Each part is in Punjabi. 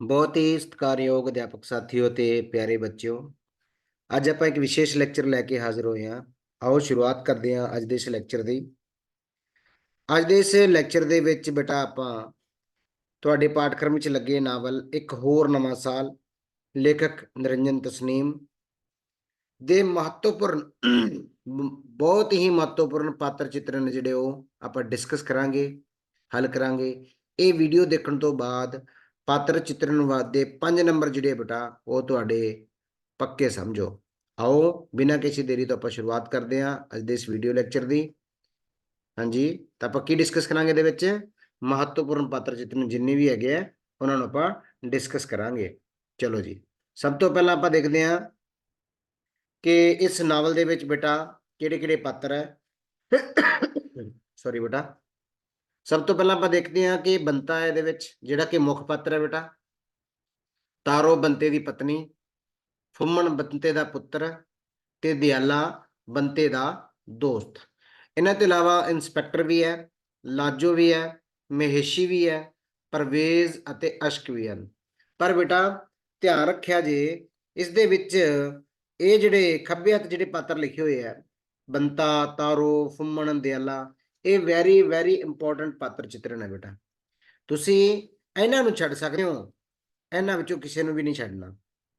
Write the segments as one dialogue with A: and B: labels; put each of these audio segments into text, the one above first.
A: ਬਹੁਤ ਹੀ ਸਤਿਕਾਰਯੋਗ ਅਧਿਆਪਕ ਸਾਥੀਓ ਤੇ ਪਿਆਰੇ ਬੱਚਿਓ, ਅੱਜ ਆਪਾਂ ਇੱਕ ਵਿਸ਼ੇਸ਼ ਲੈਕਚਰ ਲੈ ਕੇ ਹਾਜ਼ਰ ਹੋਏ ਹਾਂ। ਆਓ ਸ਼ੁਰੂਆਤ ਕਰਦੇ ਹਾਂ ਅੱਜ ਦੇ ਇਸ ਲੈਕਚਰ ਦੀ। ਅੱਜ ਦੇ ਇਸ ਲੈਕਚਰ ਦੇ ਵਿੱਚ ਬੇਟਾ ਆਪਾਂ ਤੁਹਾਡੇ ਪਾਠਕ੍ਰਮ ਵਿੱਚ ਲੱਗੇ ਨਾਵਲ ਇੱਕ ਹੋਰ ਨਵਾਂ ਸਾਲ, ਲੇਖਕ ਨਿਰੰਜਨ ਤਸਨੀਮ ਦੇ ਮਹੱਤਵਪੂਰਨ ਬਹੁਤ ਹੀ ਮਹੱਤਵਪੂਰਨ ਪਾਤਰ ਚਿੱਤਰਨ ਜਿਹੜੇ ਉਹ ਆਪਾਂ ਡਿਸਕਸ ਕਰਾਂਗੇ, ਹੱਲ ਕਰਾਂਗੇ। ਇਹ ਵੀਡੀਓ ਦੇਖਣ ਤੋਂ ਬਾਅਦ ਪਾਤਰ ਚਿੱਤਰਨ ਵਾਦ ਦੇ 5 ਨੰਬਰ ਜਿਹੜੇ ਬੇਟਾ, ਉਹ ਤੁਹਾਡੇ ਪੱਕੇ ਸਮਝੋ। ਆਓ, ਬਿਨਾਂ ਕਿਸੇ ਦੇਰੀ ਤੋਂ ਆਪਾਂ ਸ਼ੁਰੂਆਤ ਕਰਦੇ ਹਾਂ ਅੱਜ ਦੇ ਇਸ ਵੀਡੀਓ ਲੈਕਚਰ ਦੀ। ਹਾਂਜੀ, ਤਾਂ ਆਪਾਂ ਕੀ ਡਿਸਕਸ ਕਰਾਂਗੇ ਇਹਦੇ ਵਿੱਚ? ਮਹੱਤਵਪੂਰਨ ਪਾਤਰ ਚਿੱਤਰਨ ਜਿੰਨੇ ਵੀ ਹੈਗੇ ਆ, ਉਹਨਾਂ ਨੂੰ ਆਪਾਂ ਡਿਸਕਸ ਕਰਾਂਗੇ। ਚਲੋ ਜੀ, ਸਭ ਤੋਂ ਪਹਿਲਾਂ ਆਪਾਂ ਦੇਖਦੇ ਹਾਂ ਕਿ ਇਸ ਨਾਵਲ ਦੇ ਵਿੱਚ ਬੇਟਾ ਕਿਹੜੇ ਕਿਹੜੇ ਪਾਤਰ ਹੈ। ਸੌਰੀ ਬੇਟਾ। ਸਭ ਤੋਂ ਪਹਿਲਾਂ ਆਪਾਂ ਦੇਖਦੇ ਹਾਂ ਕਿ ਬੰਤਾ ਹੈ ਇਹਦੇ ਵਿੱਚ ਜਿਹੜਾ ਕਿ ਮੁੱਖ ਪਾਤਰ ਹੈ ਬੇਟਾ, ਤਾਰੋ ਬੰਤੇ ਦੀ ਪਤਨੀ, ਫੁੰਮਣ ਬੰਤੇ ਦਾ ਪੁੱਤਰ ਤੇ ਦਿਆਲਾ ਬੰਤੇ ਦਾ ਦੋਸਤ। ਇਹਨਾਂ ਤੋਂ ਇਲਾਵਾ ਇੰਸਪੈਕਟਰ ਵੀ ਹੈ, ਲਾਜੋ ਵੀ ਹੈ, ਮਹੇਸ਼ੀ ਵੀ ਹੈ, ਪਰਵੇਜ਼ ਅਤੇ ਅਸ਼ਕ ਵੀ ਹਨ। ਪਰ ਬੇਟਾ ਧਿਆਨ ਰੱਖਿਆ ਜੇ ਇਸ ਦੇ ਵਿੱਚ ਇਹ ਜਿਹੜੇ ਖੱਬੇ ਹੱਥ ਜਿਹੜੇ ਪਾਤਰ ਲਿਖੇ ਹੋਏ ਆ ਬੰਤਾ, ਤਾਰੋ, ਫੁੰਮਣ, ਦਿਆਲਾ ਇਹ ਵੈਰੀ ਵੈਰੀ ਇੰਪੋਰਟੈਂਟ ਪਾਤਰ ਚਿੱਤਰਨ ਹੈ ਬੇਟਾ। ਤੁਸੀਂ ਇਹਨਾਂ ਨੂੰ ਛੱਡ ਸਕਦੇ ਹੋ, ਇਹਨਾਂ ਵਿੱਚੋਂ ਕਿਸੇ ਨੂੰ ਵੀ ਨਹੀਂ ਛੱਡਣਾ।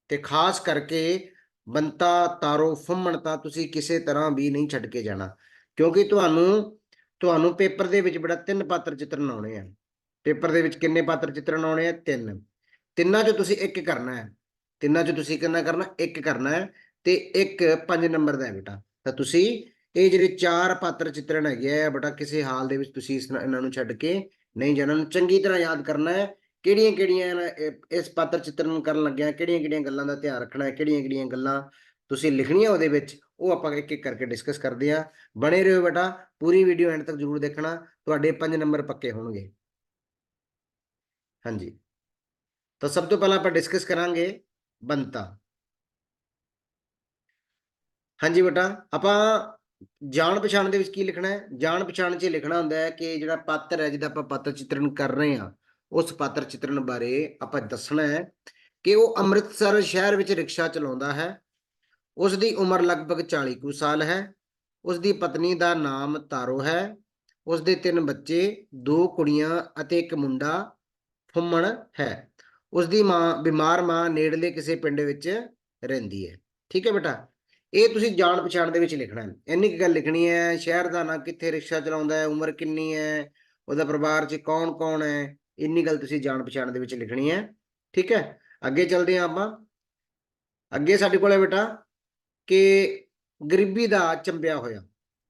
A: ਤੇ ਖਾਸ ਕਰਕੇ ਬੰਤਾ, ਤਾਰੋ, ਫੁੰਮਣ ਤਾਂ ਤੁਸੀਂ ਕਿਸੇ ਤਰ੍ਹਾਂ ਵੀ ਨਹੀਂ ਛੱਡ ਕੇ ਜਾਣਾ। ਕਿਉਂਕਿ ਤੁਹਾਨੂੰ ਤੁਹਾਨੂੰ ਪੇਪਰ ਦੇ ਵਿੱਚ ਬੜਾ ਤਿੰਨ ਪਾਤਰ ਚਿੱਤਰਨ ਆਉਣੇ ਆ। ਪੇਪਰ ਦੇ ਵਿੱਚ ਕਿੰਨੇ ਪਾਤਰ ਚਿੱਤਰਨ ਆਉਣੇ ਆ? ਤਿੰਨ। ਤਿੰਨਾਂ ਚੋਂ ਤੁਸੀਂ ਇੱਕ ਕਰਨਾ ਹੈ। ਤਿੰਨਾਂ ਚੋਂ ਤੁਸੀਂ ਕਿੰਨਾ ਕਰਨਾ? ਇੱਕ ਕਰਨਾ ਹੈ। ਤੇ ਇੱਕ 5 ਨੰਬਰ ਦਾ ਹੈ ਬੇਟਾ। ਤਾਂ ਤੁਸੀਂ ਇਹ ਜਿਹੜੇ ਚਾਰ ਪਾਤਰ ਚਿੱਤਰਣ ਹੈਗੇ ਆ, ਬੇਟਾ ਕਿਸੇ ਹਾਲ ਦੇ ਵਿੱਚ ਤੁਸੀਂ ਇਸ ਇਹਨਾਂ ਨੂੰ ਛੱਡ ਕੇ ਨਹੀਂ ਜਾਣਾ ਨੂੰ ਚੰਗੀ ਤਰ੍ਹਾਂ ਯਾਦ ਕਰਨਾ ਹੈ ਕਿਹੜੀਆਂ ਕਿਹੜੀਆਂ ਇਸ ਪਾਤਰ ਚਿੱਤਰਨ ਕਰਨ ਲੱਗਿਆ ਕਿਹੜੀਆਂ ਕਿਹੜੀਆਂ ਗੱਲਾਂ ਦਾ ਧਿਆਨ ਰੱਖਣਾ ਹੈ ਕਿਹੜੀਆਂ ਕਿਹੜੀਆਂ ਗੱਲਾਂ ਤੁਸੀਂ ਲਿਖਣੀਆਂ ਉਹਦੇ ਵਿੱਚ, ਉਹ ਆਪਾਂ ਇੱਕ ਇੱਕ ਕਰਕੇ ਡਿਸਕਸ ਕਰਦੇ ਆ ਬਣੇ ਰਹੋ ਬੇਟਾ, ਪੂਰੀ ਵੀਡੀਓ ਐਂਡ ਤੱਕ ਜ਼ਰੂਰ ਦੇਖਣਾ, ਤੁਹਾਡੇ 5 ਨੰਬਰ ਪੱਕੇ ਹੋਣਗੇ। ਹਾਂਜੀ। ਤਾਂ ਸਭ ਤੋਂ ਪਹਿਲਾਂ ਆਪਾਂ ਡਿਸਕਸ ਕਰਾਂਗੇ ਬੰਤਾ। ਹਾਂਜੀ ਬੇਟਾ, ਆਪਾਂ ਜਾਣ ਪਛਾਣ ਦੇ ਵਿੱਚ ਕੀ ਲਿਖਣਾ ਹੈ? ਜਾਣ ਪਛਾਣ 'ਚ ਲਿਖਣਾ ਹੁੰਦਾ ਹੈ ਕਿ ਜਿਹੜਾ ਪਾਤਰ ਹੈ, ਜਿਹਦਾ ਆਪਾਂ ਪਾਤਰ ਚਿੱਤਰਨ ਕਰ ਰਹੇ ਹਾਂ, ਉਸ ਪਾਤਰ ਚਿੱਤਰਨ ਬਾਰੇ ਆਪਾਂ ਦੱਸਣਾ ਹੈ ਕਿ ਉਹ ਅੰਮ੍ਰਿਤਸਰ ਸ਼ਹਿਰ ਵਿੱਚ ਰਿਕਸ਼ਾ ਚਲਾਉਂਦਾ ਹੈ। ਉਸ ਦੀ ਉਮਰ ਲਗਭਗ 40 ਕੁ ਸਾਲ ਹੈ। ਉਸ ਦੀ ਪਤਨੀ ਦਾ ਨਾਮ ਤਾਰੋ ਹੈ। ਉਸ ਦੇ ਤਿੰਨ ਬੱਚੇ, ਦੋ ਕੁੜੀਆਂ ਅਤੇ ਇੱਕ ਮੁੰਡਾ ਫੁੰਮਣ ਹੈ। ਉਸ ਦੀ ਮਾਂ, ਬਿਮਾਰ ਮਾਂ ਨੇੜਲੇ ਕਿਸੇ ਪਿੰਡ ਵਿੱਚ ਰਹਿੰਦੀ ਹੈ। ਠੀਕ ਹੈ ਬੇਟਾ? ਇਹ ਤੁਸੀਂ ਜਾਣ ਪਛਾਣ ਦੇ ਵਿੱਚ ਲਿਖਣਾ ਹੈ। ਇੰਨੀ ਕੁ ਗੱਲ ਲਿਖਣੀ ਹੈ, ਸ਼ਹਿਰ ਦਾ ਨਾਂ ਕਿੱਥੇ ਰਿਕਸ਼ਾ ਚਲਾਉਂਦਾ ਹੈ, ਉਮਰ ਕਿੰਨੀ ਹੈ, ਉਹਦਾ ਪਰਿਵਾਰ 'ਚ ਕੌਣ ਕੌਣ ਹੈ, ਇੰਨੀ ਗੱਲ ਤੁਸੀਂ ਜਾਣ ਪਛਾਣ ਦੇ ਵਿੱਚ ਲਿਖਣੀ ਹੈ। ਠੀਕ ਹੈ? ਅੱਗੇ ਚੱਲਦੇ ਹਾਂ ਆਪਾਂ। ਅੱਗੇ ਸਾਡੇ ਕੋਲ ਹੈ ਬੇਟਾ, ਕਿ ਗਰੀਬੀ ਦਾ ਚੰਬਿਆ ਹੋਇਆ।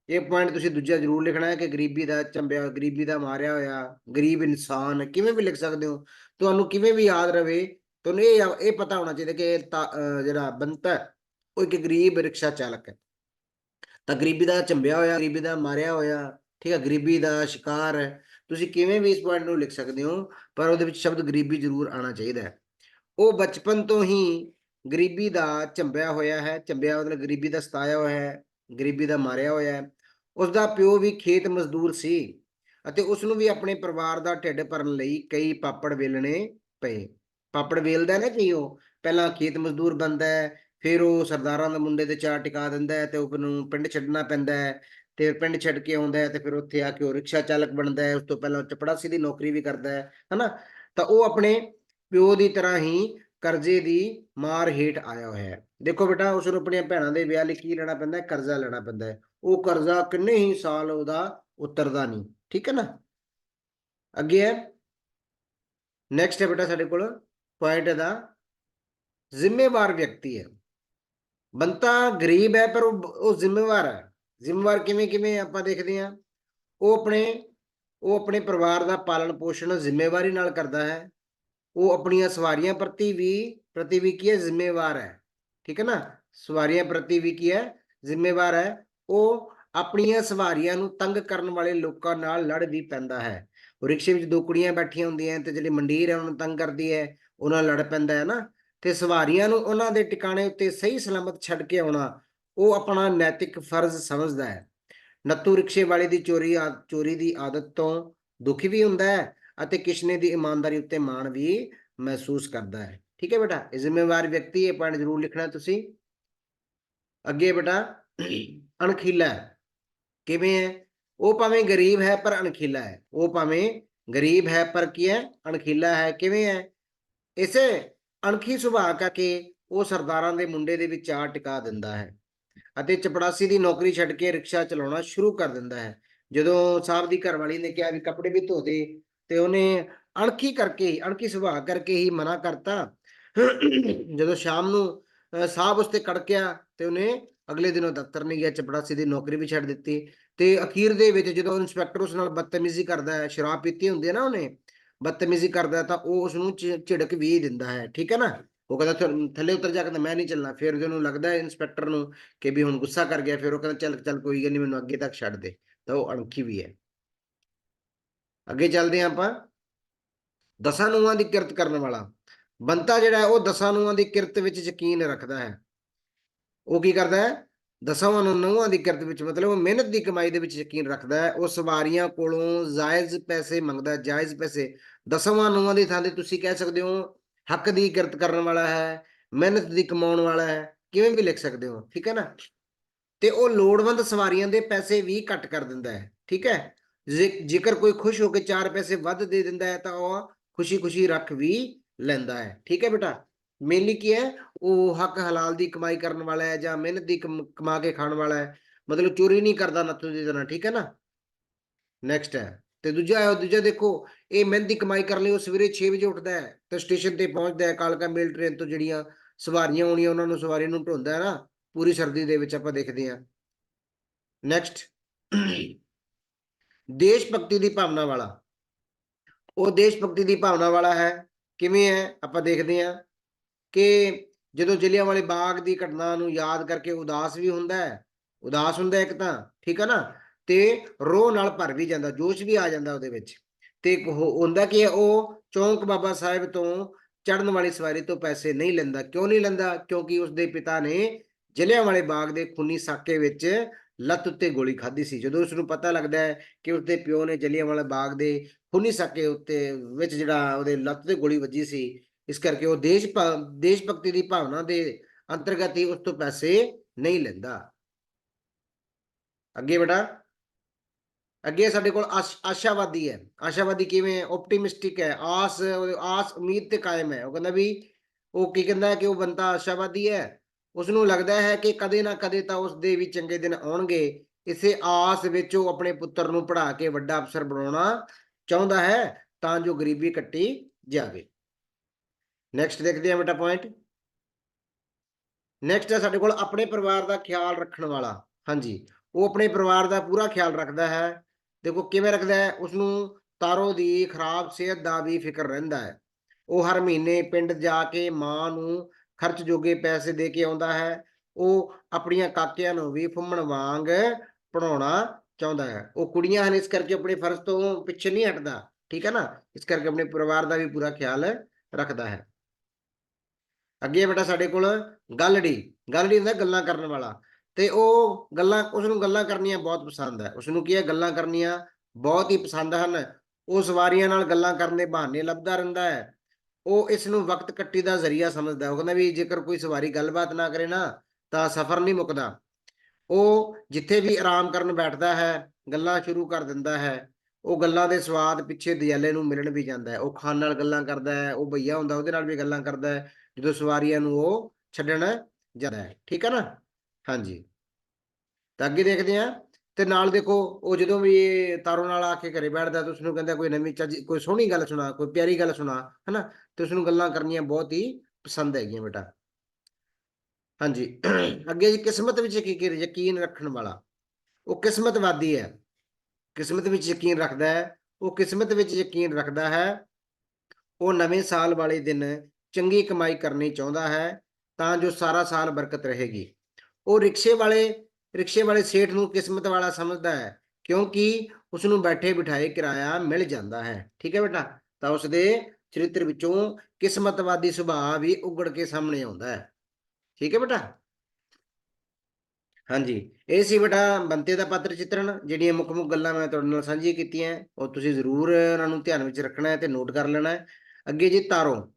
A: ਇਹ ਪੁਆਇੰਟ ਤੁਸੀਂ ਦੂਜਾ ਜ਼ਰੂਰ ਲਿਖਣਾ ਹੈ ਕਿ ਗਰੀਬੀ ਦਾ ਚੰਬਿਆ, ਗਰੀਬੀ ਦਾ ਮਾਰਿਆ ਹੋਇਆ, ਗਰੀਬ ਇਨਸਾਨ ਕਿਵੇਂ ਵੀ ਲਿਖ ਸਕਦੇ ਹੋ। ਤੁਹਾਨੂੰ ਕਿਵੇਂ ਵੀ ਯਾਦ ਰਵੇ, ਤੁਹਾਨੂੰ ਇਹ ਇਹ ਪਤਾ ਹੋਣਾ ਚਾਹੀਦਾ ਕਿ ਜਿਹੜਾ ਬੰਤਾ ਉਹ ਇੱਕ ਗਰੀਬ ਰਿਕਸ਼ਾ ਚਾਲਕ ਹੈ। ਤਾਂ ਗਰੀਬੀ ਦਾ ਚੰਬਿਆ ਹੋਇਆ, ਗਰੀਬੀ ਦਾ ਮਾਰਿਆ ਹੋਇਆ, ਠੀਕ ਹੈ, ਗਰੀਬੀ ਦਾ ਸ਼ਿਕਾਰ ਹੈ। ਤੁਸੀਂ ਕਿਵੇਂ ਵੀ ਇਸ ਪੁਆਇੰਟ ਨੂੰ ਲਿਖ ਸਕਦੇ ਹੋ, ਪਰ ਉਹਦੇ ਵਿੱਚ ਸ਼ਬਦ ਗਰੀਬੀ ਜ਼ਰੂਰ ਆਣਾ ਚਾਹੀਦਾ ਹੈ। ਉਹ ਬਚਪਨ ਤੋਂ ਹੀ ਗਰੀਬੀ ਦਾ ਚੰਬਿਆ ਹੋਇਆ ਹੈ। ਚੰਬਿਆ ਮਤਲਬ ਗਰੀਬੀ ਦਾ ਸਤਾਇਆ ਹੋਇਆ ਹੈ, ਗਰੀਬੀ ਦਾ ਮਾਰਿਆ ਹੋਇਆ ਹੈ। ਉਸ ਦਾ ਪਿਓ ਵੀ ਖੇਤ ਮਜ਼ਦੂਰ ਸੀ ਅਤੇ ਉਸ ਨੂੰ ਵੀ ਆਪਣੇ ਪਰਿਵਾਰ ਦਾ ਢਿੱਡ ਭਰਨ ਲਈ ਕਈ ਪਾਪੜ ਵੇਲਣੇ ਪਏ। ਪਾਪੜ ਵੇਲਦਾ ਨਾ ਕਿ ਉਹ, ਪਹਿਲਾਂ ਖੇਤ ਮਜ਼ਦੂਰ ਬੰਦਾ ਹੈ ਫਿਰ ਉਹ ਸਰਦਾਰਾਂ ਦੇ ਮੁੰਡੇ 'ਤੇ ਚਾਰ ਟਿਕਾ ਦਿੰਦਾ ਹੈ ਤੇ ਉਹ ਨੂੰ ਪਿੰਡ ਛੱਡਣਾ ਪੈਂਦਾ ਹੈ ਤੇ ਪਿੰਡ ਛੱਡ ਕੇ ਆਉਂਦਾ ਹੈ ਤੇ ਫਿਰ ਉੱਥੇ ਆ ਕੇ ਉਹ ਰਿਕਸ਼ਾ ਚਾਲਕ ਬਣਦਾ ਹੈ, ਉਸ ਤੋਂ ਪਹਿਲਾਂ ਚਪੜਾਸੀ ਦੀ ਨੌਕਰੀ ਵੀ ਕਰਦਾ ਹੈ, ਹਨਾ? ਤਾਂ ਉਹ ਆਪਣੇ ਪਿਓ ਦੀ ਤਰ੍ਹਾਂ ਹੀ ਕਰਜ਼ੇ ਦੀ ਮਾਰ ਹੇਠ ਆਇਆ ਹੋਇਆ ਹੈ। ਦੇਖੋ ਬੇਟਾ, ਉਸ ਨੂੰ ਆਪਣੀਆਂ ਭੈਣਾਂ ਦੇ ਵਿਆਹ ਲਈ ਕੀ ਲੈਣਾ ਪੈਂਦਾ ਹੈ? ਕਰਜ਼ਾ ਲੈਣਾ ਪੈਂਦਾ ਹੈ। ਉਹ ਕਰਜ਼ਾ ਕਿੰਨੇ ਹੀ ਸਾਲ ਉਹਦਾ ਉਤਰਦਾ ਨਹੀਂ, ਠੀਕ ਹੈ ਨਾ? ਅੱਗੇ ਹੈ। ਨੈਕਸਟ ਹੈ ਬੇਟਾ ਸਾਡੇ ਕੋਲ। ਪੁਆਇੰਟ ਦਾ ਜ਼ਿੰਮੇਵਾਰ ਵਿਅਕਤੀ ਹੈ। ਬੰਤਾ ਗਰੀਬ ਹੈ, ਪਰ ਉਹ ਉਹ ਜ਼ਿੰਮੇਵਾਰ ਹੈ। ਜ਼ਿੰਮੇਵਾਰ ਕਿਵੇਂ ਕਿਵੇਂ ਆਪਾਂ ਦੇਖਦੇ ਹਾਂ। ਉਹ ਆਪਣੇ ਉਹ ਆਪਣੇ ਪਰਿਵਾਰ ਦਾ ਪਾਲਣ ਪੋਸ਼ਣ ਜ਼ਿੰਮੇਵਾਰੀ ਨਾਲ ਕਰਦਾ ਹੈ। ਉਹ ਆਪਣੀਆਂ ਸਵਾਰੀਆਂ ਪ੍ਰਤੀ ਵੀ ਪ੍ਰਤੀ ਵੀ ਕੀ ਹੈ? ਜ਼ਿੰਮੇਵਾਰ ਹੈ। ਠੀਕ ਹੈ ਨਾ? ਸਵਾਰੀਆਂ ਪ੍ਰਤੀ ਵੀ ਕੀ ਹੈ? ਜ਼ਿੰਮੇਵਾਰ ਹੈ। ਉਹ ਆਪਣੀਆਂ ਸਵਾਰੀਆਂ ਨੂੰ ਤੰਗ ਕਰਨ ਵਾਲੇ ਲੋਕਾਂ ਨਾਲ ਲੜ ਵੀ ਪੈਂਦਾ ਹੈ। ਉਹ ਰਿਕਸ਼ੇ ਵਿੱਚ ਦੋ ਕੁੜੀਆਂ ਬੈਠੀਆਂ ਹੁੰਦੀਆਂ ਤੇ ਜਿਹੜੀ ਮੰਡੀਰ ਹੈ, ਉਹਨਾਂ ਨੂੰ ਤੰਗ ਕਰਦੀ ਹੈ। ਉਹਨਾਂ ਲੜ ਪੈਂਦਾ ਹੈ ਨਾ। ਤੇ ਸਵਾਰੀਆਂ ਨੂੰ ਉਹਨਾਂ ਦੇ ਟਿਕਾਣੇ ਉੱਤੇ ਸਹੀ ਸਲਾਮਤ ਛੱਡ ਕੇ ਆਉਣਾ, ਉਹ ਆਪਣਾ ਨੈਤਿਕ ਫਰਜ਼ ਸਮਝਦਾ ਹੈ। ਨੱਤੂ ਰਿਕਸ਼ੇ ਵਾਲੇ ਦੀ ਚੋਰੀ ਚੋਰੀ ਦੀ ਆਦਤ ਤੋਂ ਦੁਖੀ ਵੀ ਹੁੰਦਾ ਹੈ ਅਤੇ ਕਿਸ਼ਨੇ ਦੀ ਇਮਾਨਦਾਰੀ ਉੱਤੇ ਮਾਣ ਵੀ ਮਹਿਸੂਸ ਕਰਦਾ ਹੈ। ਠੀਕ ਹੈ ਬੇਟਾ, ਇਹ ਜ਼ਿੰਮੇਵਾਰ ਵਿਅਕਤੀ ਇਹ ਪੁਆਇੰਟ ਜ਼ਰੂਰ ਲਿਖਣਾ ਤੁਸੀਂ। ਅੱਗੇ ਬੇਟਾ, ਅਣਖੀਲਾ ਕਿਵੇਂ ਹੈ? ਉਹ ਭਾਵੇਂ ਗਰੀਬ ਹੈ ਪਰ ਅਣਖੀਲਾ ਹੈ। ਉਹ ਭਾਵੇਂ ਗਰੀਬ ਹੈ ਪਰ ਕੀ ਹੈ? ਅਣਖੀਲਾ ਹੈ। ਕਿਵੇਂ ਹੈ? ਇਸੇ ਅਣਖੀ ਸੁਭਾਅ ਕਰਕੇ ਉਹ ਸਰਦਾਰਾਂ ਦੇ ਮੁੰਡੇ ਦੇ ਵਿੱਚ ਆ ਟਿਕਾ ਦਿੰਦਾ ਹੈ ਅਤੇ ਚਪੜਾਸੀ ਦੀ ਨੌਕਰੀ ਛੱਡ ਕੇ ਰਿਕਸ਼ਾ ਚਲਾਉਣਾ ਸ਼ੁਰੂ ਕਰ ਦਿੰਦਾ ਹੈ। ਜਦੋਂ ਸਾਹਿਬ ਦੀ ਘਰਵਾਲੀ ਨੇ ਕਿਹਾ ਵੀ ਕੱਪੜੇ ਵੀ ਧੋ ਦੇ ਤੇ ਉਹਨੇ ਅਣਖੀ ਕਰਕੇ, ਅਣਖੀ ਸੁਭਾਅ ਕਰਕੇ ਹੀ ਮਨਾ ਕਰਤਾ। ਜਦੋਂ ਸ਼ਾਮ ਨੂੰ, ਅਹ, ਸਾਹਿਬ ਉਸ ਤੇ ਕੜਕਿਆ ਤੇ ਉਹਨੇ ਅਗਲੇ ਦਿਨ ਉਹ ਦਫ਼ਤਰ ਨਹੀਂ ਗਿਆ, ਚਪੜਾਸੀ ਦੀ ਨੌਕਰੀ ਵੀ ਛੱਡ ਦਿੱਤੀ ਤੇ ਅਖੀਰ ਦੇ ਵਿੱਚ ਜਦੋਂ ਇਨਸਪੈਕਟਰ ਉਸ ਨਾਲ ਬਦਤਮੀਜ਼ੀ ਕਰਦਾ ਹੈ, ਸ਼ਰਾਬ ਪੀਤੀ ਹੁੰਦੀ ਹੈ ਨਾ ਉਹਨੇ ਬਦਤਮੀਜ਼ੀ ਕਰਦਾ ਤਾਂ ਉਹ ਉਸ ਨੂੰ ਝਿੜਕ ਵੀ ਦਿੰਦਾ ਹੈ, ਠੀਕ ਹੈ ਨਾ? ਉਹ ਕਹਿੰਦਾ ਥੱਲੇ ਉਤਰ ਜਾ ਕਹਿੰਦਾ ਮੈਂ ਨਹੀਂ ਚੱਲਣਾ। ਫਿਰ ਉਹਨੂੰ ਲੱਗਦਾ ਹੈ ਇਨਸਪੈਕਟਰ ਨੂੰ ਕਿ ਵੀ ਹੁਣ ਗੁੱਸਾ ਕਰ ਗਿਆ, ਫਿਰ ਉਹ ਕਹਿੰਦਾ ਚੱਲ ਚੱਲ ਕੋਈ ਗੱਲ ਨਹੀਂ, ਮੈਨੂੰ ਅੱਗੇ ਤੱਕ ਛੱਡ ਦੇ। ਤਾਂ ਉਹ ਅਣਖੀ ਵੀ ਹੈ। ਅੱਗੇ ਚੱਲਦੇ ਹਾਂ ਆਪਾਂ। ਦਸਾਂ ਨੂੰਹਾਂ ਦੀ ਕਿਰਤ ਕਰਨ ਵਾਲਾ। ਬੰਤਾ ਜਿਹੜਾ ਹੈ ਉਹ ਦਸਾਂ ਨੂੰਹਾਂ ਦੀ ਕਿਰਤ ਵਿੱਚ ਯਕੀਨ ਰੱਖਦਾ ਹੈ। ਉਹ ਕੀ ਕਰਦਾ ਹੈ? ਦਸਾਂ ਨੂੰ ਨੂੰਹਾਂ ਦੀ ਕਿਰਤ ਵਿੱਚ ਮਤਲਬ ਉਹ ਮਿਹਨਤ ਦੀ ਕਮਾਈ ਦੇ ਵਿੱਚ ਯਕੀਨ ਰੱਖਦਾ ਹੈ, ਉਹ ਸਵਾਰੀਆਂ ਕੋਲੋਂ ਜਾਇਜ਼ ਪੈਸੇ ਮੰਗਦਾ ਜਾਇਜ਼ ਪੈਸੇ। ਦਸਵਾਂ ਨੂੰਹਾਂ ਦੀ ਥਾਂ ਤੇ ਤੁਸੀਂ ਕਹਿ ਸਕਦੇ ਹੋ, ਹੱਕ ਦੀ ਕਿਰਤ ਕਰਨ ਵਾਲਾ ਹੈ, ਮਿਹਨਤ ਦੀ ਕਮਾਉਣ ਵਾਲਾ ਹੈ, ਕਿਵੇਂ ਵੀ ਲਿਖ ਸਕਦੇ ਹੋ, ਠੀਕ ਹੈ ਨਾ? ਤੇ ਉਹ ਲੋੜਵੰਦ ਸਵਾਰੀਆਂ ਦੇ ਪੈਸੇ ਵੀ ਘੱਟ ਕਰ ਦਿੰਦਾ ਹੈ, ਠੀਕ ਹੈ? ਜੇ- ਜੇਕਰ ਕੋਈ ਖੁਸ਼ ਹੋ ਕੇ 4 ਪੈਸੇ ਵੱਧ ਦੇ ਦਿੰਦਾ ਹੈ, ਤਾਂ ਉਹ ਖੁਸ਼ੀ-ਖੁਸ਼ੀ ਰੱਖ ਵੀ ਲੈਂਦਾ ਹੈ, ਠੀਕ ਹੈ ਬੇਟਾ? ਮੇਨਲੀ ਕੀ ਹੈ, ਉਹ ਹੱਕ ਹਲਾਲ ਦੀ ਕਮਾਈ ਕਰਨ ਵਾਲਾ ਹੈ ਜਾਂ ਮਿਹਨਤ ਦੀ ਕਮ- ਕਮਾ ਕੇ ਖਾਣ ਵਾਲਾ ਹੈ, ਮਤਲਬ ਚੋਰੀ ਨਹੀਂ ਕਰਦਾ ਨੱਥੂ ਦੀ ਤਰ੍ਹਾਂ, ਠੀਕ ਹੈ ਨਾ? ਨੈਕਸਟ ਹੈ, ਤੇ ਦੂਜਾ ਹੈ ਦੂਜਾ ਦੇਖੋ, ਇਹ ਮਿਹਨਤ ਦੀ ਕਮਾਈ ਕਰਨ ਲਈ, ਉਹ ਸਵੇਰੇ 6 ਵਜੇ ਉੱਠਦਾ ਹੈ, ਤੇ ਸਟੇਸ਼ਨ ਤੇ ਪਹੁੰਚਦਾ ਹੈ, ਕਾਲਕਾ ਮੇਲ ਟ੍ਰੇਨ ਤੋਂ ਜਿਹੜੀਆਂ ਸਵਾਰੀਆਂ ਆਉਣੀਆਂ, ਉਹਨਾਂ ਨੂੰ ਸਵਾਰੀ ਨੂੰ ਢੋਂਦਾ ਹੈ ਨਾ, ਪੂਰੀ ਸਰਦੀ ਦੇ ਵਿੱਚ ਆਪਾਂ ਦੇਖਦੇ ਹਾਂ। ਨੈਕਸਟ ਦੇਸ਼ ਭਗਤੀ ਦੀ ਭਾਵਨਾ ਵਾਲਾ। ਉਹ ਦੇਸ਼ ਭਗਤੀ ਦੀ ਭਾਵਨਾ ਵਾਲਾ ਹੈ, ਕਿਵੇਂ ਹੈ, ਆਪਾਂ ਦੇਖਦੇ ਹਾਂ। ਕਿ ਜਦੋਂ ਜਲਿਆਂਵਾਲੇ ਬਾਗ ਦੀ ਘਟਨਾ ਨੂੰ ਯਾਦ ਕਰਕੇ ਉਦਾਸ ਵੀ ਹੁੰਦਾ ਹੈ, ਉਦਾਸ ਹੁੰਦਾ ਇੱਕ ਤਾਂ, ਠੀਕ ਹੈ ਨਾ? ਤੇ ਰੋਹ ਨਾਲ ਭਰ ਵੀ ਜਾਂਦਾ, ਜੋਸ਼ ਵੀ ਆ ਜਾਂਦਾ ਉਹਦੇ ਵਿੱਚ। ਤੇ ਉਹ ਹੁੰਦਾ ਕਿ ਉਹ ਚੌਂਕ ਬਾਬਾ ਸਾਹਿਬ ਤੋਂ ਚੜਨ ਵਾਲੀ ਸਵਾਰੀ ਤੋਂ ਪੈਸੇ ਨਹੀਂ ਲੈਂਦਾ। ਕਿਉਂ ਨਹੀਂ ਲੈਂਦਾ? ਕਿਉਂਕਿ ਉਸਦੇ ਪਿਤਾ ਨੇ ਜਲਿਆਂਵਾਲੇ ਬਾਗ ਦੇ ਖੂਨੀ ਸਾਕੇ ਵਿੱਚ ਲੱਤ ਉੱਤੇ ਗੋਲੀ ਖਾਧੀ ਸੀ। ਜਦੋਂ ਉਸ ਨੂੰ ਪਤਾ ਲੱਗਦਾ ਹੈ ਕਿ ਉਸਦੇ ਪਿਓ ਨੇ ਜਲਿਆਂਵਾਲੇ ਬਾਗ ਦੇ ਖੂਨੀ ਸਾਕੇ ਉੱਤੇ, ਵਿੱਚ ਜਿਹੜਾ ਉਹਦੇ ਲੱਤ ਤੇ ਗੋਲੀ ਵੱਜੀ ਸੀ ਇਸ ਕਰਕੇ ਉਹ ਦੇਸ਼ ਭਾ- ਦੇਸ਼ ਭਗਤੀ ਦੀ ਭਾਵਨਾ ਦੇ ਅੰਤਰਗਤ ਹੀ ਉਸ ਤੋਂ ਪੈਸੇ ਨਹੀਂ ਲੈਂਦਾ। ਅੱਗੇ ਬੇਟਾ, ਅੱਗੇ ਸਾਡੇ ਕੋਲ ਆਸ਼- ਆਸ਼ਾਵਾਦੀ ਹੈ। ਆਸ਼ਾਵਾਦੀ ਕਿਵੇਂ ਹੈ? ਆਪਟੀਮਿਸਟਿਕ ਹੈ। ਆਸ ਆਸ, ਉਮੀਦ ਤੇ ਕਾਇਮ ਹੈ। ਉਹ ਕਹਿੰਦਾ ਵੀ ਉਹ ਕੀ ਕਹਿੰਦਾ ਹੈ ਕਿ ਉਹ ਬੰਦਾ ਆਸ਼ਾਵਾਦੀ ਹੈ? ਉਸ ਨੂੰ ਲੱਗਦਾ ਹੈ ਕਿ ਕਦੇ ਨਾ ਕਦੇ ਤਾਂ ਉਸ ਦੇ ਵੀ ਚੰਗੇ ਦਿਨ ਆਉਣਗੇ। ਇਸੇ ਆਸ ਵਿੱਚ ਉਹ ਆਪਣੇ ਪੁੱਤਰ ਨੂੰ ਪੜ੍ਹਾ ਕੇ ਵੱਡਾ ਅਫਸਰ ਬਣਾਉਣਾ ਚਾਹੁੰਦਾ ਹੈ ਤਾਂ ਜੋ ਗਰੀਬੀ ਕੱਟੀ ਜਾਵੇ। ਨੈਕਸਟ ਦੇਖਦੇ ਹਾਂ ਬੇਟਾ ਪੁਆਇੰਟ ਨੈਕਸਟ ਹੈ ਸਾਡੇ ਕੋਲ ਆਪਣੇ ਪਰਿਵਾਰ ਦਾ ਖਿਆਲ ਰੱਖਣ ਵਾਲਾ। ਹਾਂਜੀ, ਉਹ ਆਪਣੇ ਪਰਿਵਾਰ ਦਾ ਪੂਰਾ ਖਿਆਲ ਰੱਖਦਾ ਹੈ। ਦੇਖੋ ਕਿਵੇਂ ਰੱਖਦਾ ਹੈ? ਉਸ ਨੂੰ ਤਾਰੋ ਦੀ ਖਰਾਬ ਸਿਹਤ ਦਾ ਵੀ ਫਿਕਰ ਰਹਿੰਦਾ ਹੈ। ਉਹ ਹਰ ਮਹੀਨੇ ਪਿੰਡ ਜਾ ਕੇ ਮਾਂ ਨੂੰ ਖਰਚ ਜੋਗੇ ਪੈਸੇ ਦੇ ਕੇ ਆਉਂਦਾ ਹੈ। ਉਹ ਆਪਣੀਆਂ ਕਾਕਿਆਂ ਨੂੰ ਵੀ ਫੁੰਮਣ ਵਾਂਗ ਪੜਾਉਣਾ ਚਾਹੁੰਦਾ ਹੈ। ਉਹ ਕੁੜੀਆਂ ਹਨ, ਇਸ ਕਰਕੇ ਆਪਣੇ ਫਰਜ਼ ਤੋਂ ਪਿੱਛੇ ਨਹੀਂ ਹਟਦਾ। ਠੀਕ ਹੈ ਨਾ? ਇਸ ਕਰਕੇ ਆਪਣੇ ਪਰਿਵਾਰ ਦਾ ਵੀ ਪੂਰਾ ਖਿਆਲ ਰੱਖਦਾ ਹੈ। ਅੱਗੇ ਬੇਟਾ ਸਾਡੇ ਕੋਲ ਗੱਲੜੀ ਗੱਲੜੀ ਹੁੰਦਾ ਗੱਲਾਂ ਕਰਨ ਵਾਲਾ। ਤੇ ਉਹ ਗੱਲਾਂ ਉਸ ਨੂੰ ਗੱਲਾਂ ਕਰਨੀਆਂ ਬਹੁਤ ਪਸੰਦ ਹੈ। ਉਸ ਨੂੰ ਕੀ ਹੈ? ਗੱਲਾਂ ਕਰਨੀਆਂ ਬਹੁਤ ਹੀ ਪਸੰਦ ਹਨ। ਉਹ ਸਵਾਰੀਆਂ ਨਾਲ ਗੱਲਾਂ ਕਰਨ ਦੇ ਬਹਾਨੇ ਲੱਭਦਾ ਰਹਿੰਦਾ ਹੈ। ਉਹ ਇਸ ਨੂੰ ਵਕਤ ਕੱਟੀ ਦਾ ਜ਼ਰੀਆ ਸਮਝਦਾ ਹੈ। ਉਹ ਕਹਿੰਦਾ ਵੀ ਜੇਕਰ ਕੋਈ ਸਵਾਰੀ ਗੱਲਬਾਤ ਨਾ ਕਰੇ ਨਾ, ਤਾਂ ਸਫ਼ਰ ਨਹੀਂ ਮੁੱਕਦਾ। ਉਹ ਜਿੱਥੇ ਵੀ ਆਰਾਮ ਕਰਨ ਬੈਠਦਾ ਹੈ, ਗੱਲਾਂ ਸ਼ੁਰੂ ਕਰ ਦਿੰਦਾ ਹੈ। ਉਹ ਗੱਲਾਂ ਦੇ ਸਵਾਦ ਪਿੱਛੇ ਦਿਆਲੇ ਨੂੰ ਮਿਲਣ ਵੀ ਜਾਂਦਾ ਹੈ। ਉਹ ਖਾਨ ਨਾਲ ਗੱਲਾਂ ਕਰਦਾ ਹੈ। ਉਹ ਭਈਆ ਹੁੰਦਾ, ਉਹਦੇ ਨਾਲ ਵੀ ਗੱਲਾਂ ਕਰਦਾ ਹੈ। ਜਦੋਂ ਸਵਾਰੀਆਂ ਨੂੰ ਉਹ ਛੱਡਣ ਜਾਂਦਾ ਹੈ। ਠੀਕ ਹੈ ਨਾ? ਹਾਂਜੀ। ਤਾਂ ਅੱਗੇ ਦੇਖਦੇ ਹਾਂ ਤੇ ਨਾਲ ਦੇਖੋ, ਉਹ ਜਦੋਂ ਵੀ ਇਹ ਤਾਰੋ ਨਾਲ ਆ ਕੇ ਘਰੇ ਬੈਠਦਾ ਤਾਂ ਉਸਨੂੰ ਕਹਿੰਦਾ ਕੋਈ ਨਵੀਂ ਚੱਜ, ਕੋਈ ਸੋਹਣੀ ਗੱਲ ਸੁਣਾ, ਕੋਈ ਪਿਆਰੀ ਗੱਲ ਸੁਣਾ, ਹਨਾ? ਤੇ ਉਸਨੂੰ ਗੱਲਾਂ ਕਰਨੀਆਂ ਬਹੁਤ ਹੀ ਪਸੰਦ ਹੈਗੀਆਂ ਬੇਟਾ। ਹਾਂਜੀ। ਅੱਗੇ ਜੀ ਕਿਸਮਤ ਵਿੱਚ ਕੀ ਯਕੀਨ ਰੱਖਣ ਵਾਲਾ? ਉਹ ਕਿਸਮਤਵਾਦੀ ਹੈ। ਕਿਸਮਤ ਵਿੱਚ ਯਕੀਨ ਰੱਖਦਾ ਹੈ। ਉਹ ਕਿਸਮਤ ਵਿੱਚ ਯਕੀਨ ਰੱਖਦਾ ਹੈ। ਉਹ ਨਵੇਂ ਸਾਲ ਵਾਲੇ ਦਿਨ ਚੰਗੀ ਕਮਾਈ ਕਰਨੀ ਚਾਹੁੰਦਾ ਹੈ, ਤਾਂ ਜੋ ਸਾਰਾ ਸਾਲ ਬਰਕਤ ਰਹੇਗੀ। ਉਹ ਰਿਕਸ਼ੇ ਵਾਲੇ ਰਿਕਸ਼ੇ ਵਾਲੇ ਸੇਠ ਨੂੰ ਕਿਸਮਤ ਵਾਲਾ ਸਮਝਦਾ ਹੈ, ਕਿਉਂਕਿ ਉਸ ਨੂੰ ਬੈਠੇ ਬਿਠਾਏ ਕਿਰਾਇਆ ਮਿਲ ਜਾਂਦਾ ਹੈ। ਠੀਕ ਹੈ ਬੇਟਾ? ਤਾਂ ਉਸ ਦੇ ਚਰਿੱਤਰ ਵਿੱਚੋਂ ਕਿਸਮਤਵਾਦੀ ਸੁਭਾਅ ਵੀ ਉਗੜ ਕੇ ਸਾਹਮਣੇ ਆਉਂਦਾ ਹੈ। ਠੀਕ ਹੈ ਬੇਟਾ? ਹਾਂਜੀ। ਇਹ ਸੀ ਬੇਟਾ ਬੰਤੇ ਦਾ ਪਾਤਰ ਚਿੱਤਰਣ, ਜਿਹੜੀਆਂ ਮੁੱਖ ਮੁੱਖ ਗੱਲਾਂ ਮੈਂ ਤੁਹਾਡੇ ਨਾਲ ਸਾਂਝੀਆਂ ਕੀਤੀਆਂ। ਉਹ ਤੁਸੀਂ ਜ਼ਰੂਰ ਉਹਨਾਂ ਨੂੰ ਧਿਆਨ ਵਿੱਚ ਰੱਖਣਾ ਹੈ ਤੇ ਨੋਟ ਕਰ ਲੈਣਾ ਹੈ। ਅੱਗੇ ਜੀ ਤਾਰੋ।